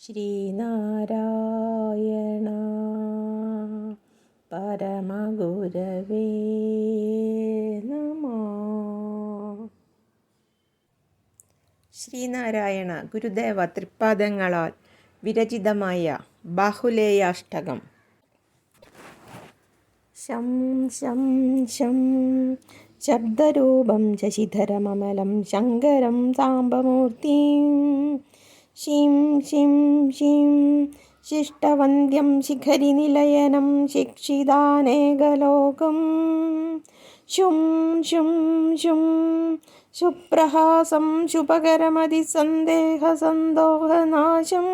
ശ്രീനാരായണ പരമഗുരവേ നമ ശ്രീനാരായണ ഗുരുദേവ തൃപ്പാദങ്ങളാൽ വിരചിതമായ ബാഹുലേയാഷ്ടകം. ശം ശം ശം ശബ്ദരൂപം ശശിധരമമലം ശങ്കരം സാംബമൂർത്തിം. ശിം ശിം ശിം. ശിഷ്ടവന്ദ്യം ശിഖരിനിലയനം ശിക്ഷിതാനേകലോകം. ശും ശും ശും. ശുപ്രഹാസം ശുഭകരമതിസന്ദേഹസന്തോഹനാശം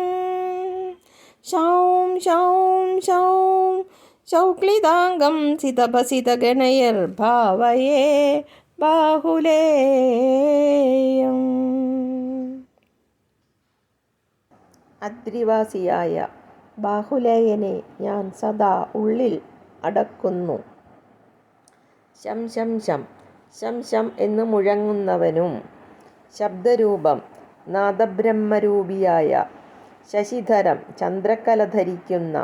ശൗം ശൗം ശൗം. ശൗക്ലിതാംഗം ഭാവയേ ബാഹുലേയം അദ്രിവാസിയായ ബാഹുലേയനെ ഞാൻ സദാ ഉള്ളിൽ അടക്കുന്നു. ശം ശം ശം ശം ശം എന്ന് മുഴങ്ങുന്നവനും ശബ്ദരൂപം നാദബ്രഹ്മരൂപിയായ ശശിധരം ചന്ദ്രക്കല ധരിക്കുന്ന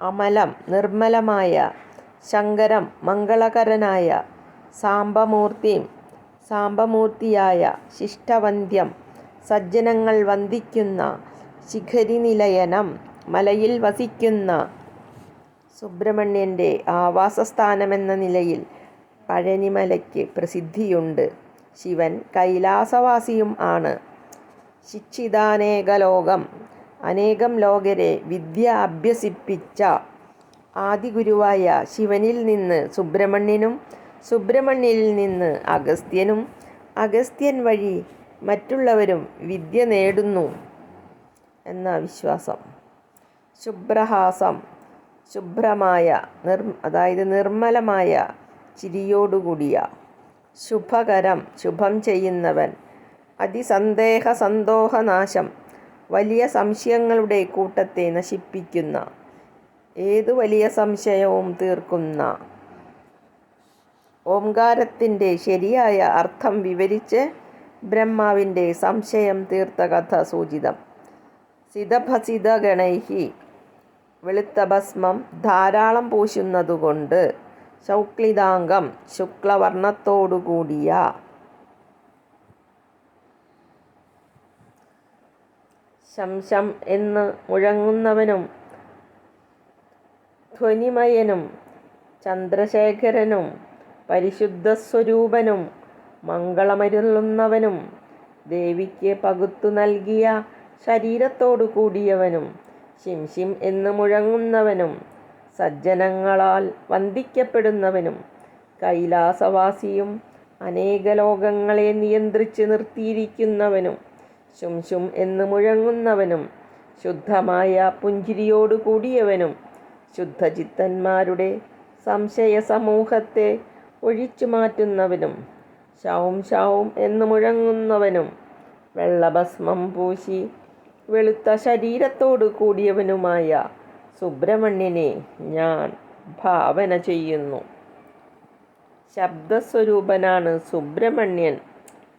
അമലം നിർമ്മലമായ ശങ്കരം മംഗളകരനായ സാംബമൂർത്തിയും സാംബമൂർത്തിയായ ശിഷ്ടവന്ധ്യം സജ്ജനങ്ങൾ വന്ദിക്കുന്ന ശിഖരിനിലയനം മലയിൽ വസിക്കുന്ന സുബ്രഹ്മണ്യന്റെ ആവാസസ്ഥാനമെന്ന നിലയിൽ പഴനിമലയ്ക്ക് പ്രസിദ്ധിയുണ്ട്. ശിവൻ കൈലാസവാസിയും ആണ്. ശിക്ഷിതാനേകലോകം അനേകം ലോകരെ വിദ്യ അഭ്യസിപ്പിച്ച ആദിഗുരുവായ ശിവനിൽ നിന്ന് സുബ്രഹ്മണ്യനും സുബ്രഹ്മണ്യനിൽ നിന്ന് അഗസ്ത്യനും അഗസ്ത്യൻ വഴി മറ്റുള്ളവരും വിദ്യ നേടുന്നു എന്ന വിശ്വാസം. ശുഭ്രഹാസം ശുഭ്രമായ നിർ അതായത് നിർമ്മലമായ ചിരിയോടുകൂടിയ ശുഭകരം ശുഭം ചെയ്യുന്നവൻ അതിസന്ദേഹ സന്തോഹനാശം വലിയ സംശയങ്ങളുടെ കൂട്ടത്തെ നശിപ്പിക്കുന്ന. ഏതു വലിയ സംശയവും തീർക്കുന്ന. ഓംകാരത്തിന്റെ ശരിയായ അർത്ഥം വിവരിച്ച് ബ്രഹ്മാവിന്റെ സംശയം തീർത്ത കഥ സൂചിതം. സിതഭസിതഗണൈഹി വെളുത്ത ഭസ്മം ധാരാളം പൂശുന്നതുകൊണ്ട് ശൗക്ലിതാംഗം ശുക്ലവർണത്തോടുകൂടിയ ശംശം എന്ന് മുഴങ്ങുന്നവനും ധ്വനിമയനും ചന്ദ്രശേഖരനും പരിശുദ്ധസ്വരൂപനും മംഗളമരുളുന്നവനും ദേവിക്ക് പകുത്തു നൽകിയ ശരീരത്തോടു കൂടിയവനും ശിംശിം എന്ന് മുഴങ്ങുന്നവനും സജ്ജനങ്ങളാൽ വന്ദിക്കപ്പെടുന്നവനും കൈലാസവാസിയും അനേക ലോകങ്ങളെ നിയന്ത്രിച്ച് നിർത്തിയിരിക്കുന്നവനും ശും ശും എന്ന് മുഴങ്ങുന്നവനും ശുദ്ധമായ പുഞ്ചിരിയോടു കൂടിയവനും ശുദ്ധചിത്തന്മാരുടെ സംശയ സമൂഹത്തെ ഒഴിച്ചു മാറ്റുന്നവനും ശൗം ശൗം എന്ന് മുഴങ്ങുന്നവനും വെള്ളഭസ്മം പൂശി വെളുത്ത ശരീരത്തോടു കൂടിയവനുമായ സുബ്രഹ്മണ്യനെ ഞാൻ ഭാവന ചെയ്യുന്നു. ശബ്ദസ്വരൂപനാണ് സുബ്രഹ്മണ്യൻ.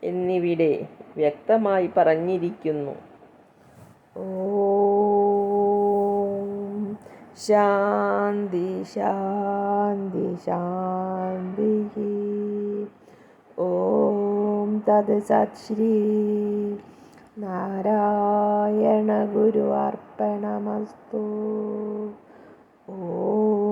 എന്നിവിടെ വ്യക്തമായി പറഞ്ഞിരിക്കുന്നു. ശാന്തി ശാന്തി ശാന്തി ഓം തത് സത് ശ്രീ നാരായണ ഗുരു അർപ്പണമസ്തു. ഓ